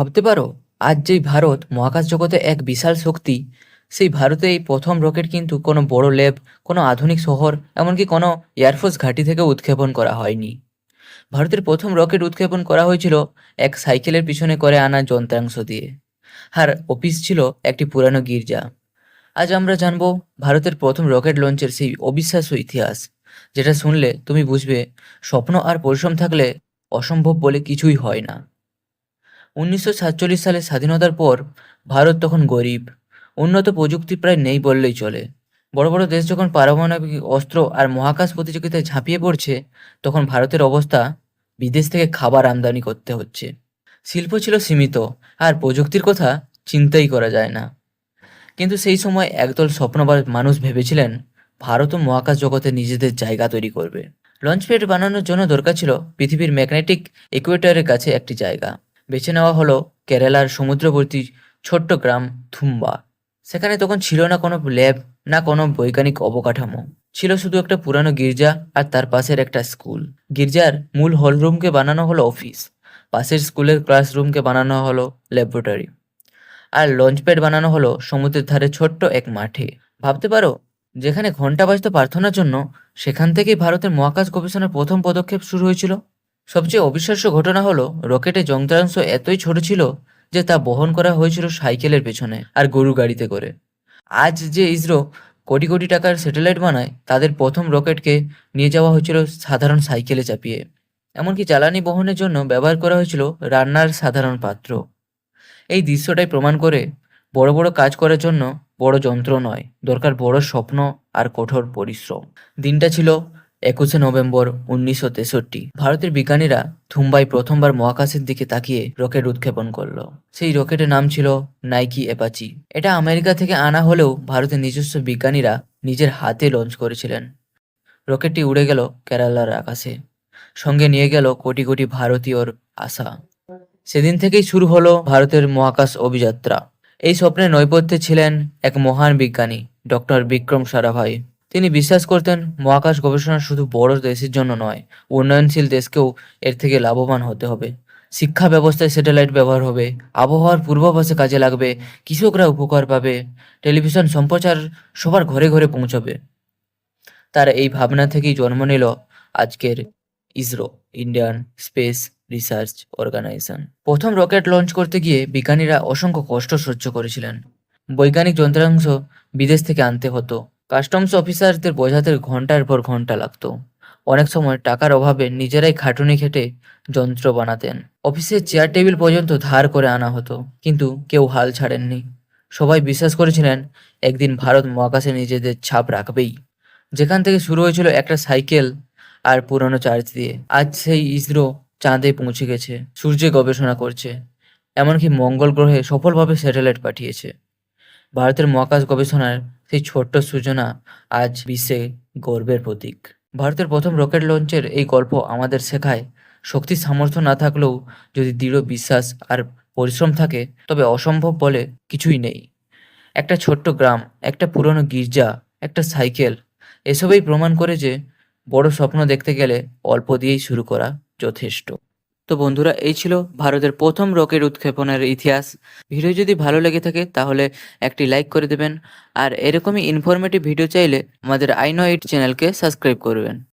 ভাবতে পারো, আজ যেই ভারত মহাকাশ জগতে এক বিশাল শক্তি, সেই ভারতে এই প্রথম রকেট কিন্তু কোনো বড় ল্যাব কোনো আধুনিক শহর, এমনকি কোনো এয়ারফোর্স ঘাঁটি থেকে উৎক্ষেপণ করা হয়নি। ভারতের প্রথম রকেট উৎক্ষেপণ করা হয়েছিল এক সাইকেলের পিছনে করে আনা যন্ত্রাংশ দিয়ে। আর অফিস ছিল একটি পুরানো গির্জা। আজ আমরা জানব ভারতের প্রথম রকেট লঞ্চের সেই অবিশ্বাস্য ইতিহাস, যেটা শুনলে তুমি বুঝবে, স্বপ্ন আর পরিশ্রম থাকলে অসম্ভব বলে কিছুই হয় না। উনিশশো সাতচল্লিশ সালে স্বাধীনতার পর ভারত তখন গরিব। উন্নত প্রযুক্তি প্রায় নেই বললেই চলে। বড় বড় দেশ যখন পারমাণবিক অস্ত্র আর মহাকাশ প্রতিযোগিতায় ঝাঁপিয়ে পড়ছে, তখন ভারতের অবস্থা বিদেশ থেকে খাবার আমদানি করতে হচ্ছে। শিল্প ছিল সীমিত, আর প্রযুক্তির কথা চিন্তাই করা যায় না। কিন্তু সেই সময় একদল স্বপ্নবার মানুষ ভেবেছিলেন ভারতও মহাকাশ জগতে নিজেদের জায়গা তৈরি করবে। লঞ্চ প্যাড বানানোর জন্য দরকার ছিল পৃথিবীর ম্যাগনেটিক ইকুয়েটরের কাছে একটি জায়গা। বেছে নেওয়া হলো কেরালার সমুদ্রবর্তী ছোট্ট গ্রাম থুম্বা। সেখানে তখন ছিল না কোনো ল্যাব, না কোনো বৈজ্ঞানিক অবকাঠামো। ছিল শুধু একটা পুরানো গির্জা আর তার পাশের একটা স্কুল। গির্জার মূল হলরুমকে বানানো হলো অফিস, পাশের স্কুলের ক্লাসরুমকে বানানো হলো ল্যাবরেটরি। আর লঞ্চপ্যাড বানানো হলো সমুদ্রের ধারে ছোট্ট এক মাঠে। ভাবতে পারো, যেখানে ঘণ্টা বাজত প্রার্থনার জন্য সেখান থেকেই ভারতের মহাকাশ গবেষণার প্রথম পদক্ষেপ শুরু হয়েছিল। সবচেয়ে অবিশ্বাস্য ঘটনা হলো রকেটের যন্ত্রাংশ এতই ছোট ছিল যে তা বহন করা হয়েছিল সাইকেলের পেছনে আর গরু গাড়িতে করে। আজ যে ইসরো কোটি কোটি টাকার স্যাটেলাইট বানায়, তাদের প্রথম রকেটকে নিয়ে যাওয়া হয়েছিল সাধারণ সাইকেলে চাপিয়ে। এমনকি জ্বালানি বহনের জন্য ব্যবহার করা হয়েছিল রান্নার সাধারণ পাত্র। এই দৃশ্যটাই প্রমাণ করে বড় বড় কাজ করার জন্য বড় যন্ত্র নয়, দরকার বড় স্বপ্ন আর কঠোর পরিশ্রম। দিনটা ছিল একুশে নভেম্বর উনিশশো তেষট্টি। ভারতের বিজ্ঞানীরা থুম্বাই প্রথমবার মহাকাশের দিকে তাকিয়ে রকেট উৎক্ষেপণ করল। সেই রকেটের নাম ছিল নাইকি অ্যাপাচি। এটা আমেরিকা থেকে আনা হলেও ভারতের নিজস্ব বিজ্ঞানীরা নিজের হাতে লঞ্চ করেছিলেন। রকেটটি উড়ে গেল কেরালার আকাশে। সঙ্গে নিয়ে গেল কোটি কোটি ভারতীয়র আশা। সেদিন থেকেই শুরু হলো ভারতের মহাকাশ অভিযাত্রা। এই স্বপ্নের নৈপথ্যে ছিলেন এক মহান বিজ্ঞানী, ডক্টর বিক্রম সারাভাই। তিনি বিশ্বাস করতেন, মহাকাশ গবেষণা শুধু বড় দেশের জন্য নয়, উন্নয়নশীল দেশকেও এর থেকে লাভবান হতে হবে। শিক্ষা ব্যবস্থায় স্যাটেলাইট ব্যবহার হবে, আবহাওয়ার পূর্বাভাসে কাজে লাগবে, কৃষকরা উপকার পাবে, টেলিভিশন সম্প্রচার সবার ঘরে ঘরে পৌঁছবে। তার এই ভাবনা থেকেই জন্ম নিল আজকের ISRO, Indian space research organisation. প্রথম রকেট লঞ্চ করতে গিয়ে বিজ্ঞানীরা অসংখ্য কষ্ট সহ্য করেছিলেন। বৈজ্ঞানিক যন্ত্রাংশ বিদেশ থেকে আনতে হতো। কাস্টমস অফিসারদের বোঝাতে ঘণ্টার পর ঘণ্টা লাগতো। অনেক সময় টাকার অভাবে নিজেরাই খাটুনি খেটে যন্ত্র বানাতেন। অফিসের চেয়ার টেবিল পর্যন্ত ধার করে আনা হতো, কিন্তু কেউ হাল ছাড়েননি। সবাই বিশ্বাস করেছিলেন, একদিন ভারত মহাকাশে নিজেদের ছাপ রাখবেই। যেখান থেকে শুরু হয়েছিল একটা সাইকেল আর পুরনো চার্জ দিয়ে। আজ সেই ইসরো চাঁদে পৌঁছে গেছে, সূর্যে গবেষণা করছে, এমনকি মঙ্গল গ্রহে সফলভাবে স্যাটেলাইট পাঠিয়েছে। ভারতের মহাকাশ গবেষণার সেই ছোট্ট সূচনা আজ বিশ্বে গর্বের প্রতীক। ভারতের প্রথম রকেট লঞ্চের এই গল্প আমাদের শেখায়, শক্তি সামর্থ্য না থাকলেও যদি দৃঢ় বিশ্বাস আর পরিশ্রম থাকে, তবে অসম্ভব বলে কিছুই নেই। একটা ছোট্ট গ্রাম, একটা পুরনো গির্জা, একটা সাইকেল, এসবেই প্রমাণ করে যে বড় স্বপ্ন দেখতে গেলে অল্প দিয়েই শুরু করা যথেষ্ট। তো বন্ধুরা, এই ছিল ভারতের প্রথম রকেট উৎক্ষেপণের ইতিহাস। ভিডিও যদি ভালো লেগে থাকে, তাহলে একটি লাইক করে দেবেন। আর এরকমই ইনফরমেটিভ ভিডিও চাইলে আমাদের আই নো এইট চ্যানেলকে সাবস্ক্রাইব করবেন।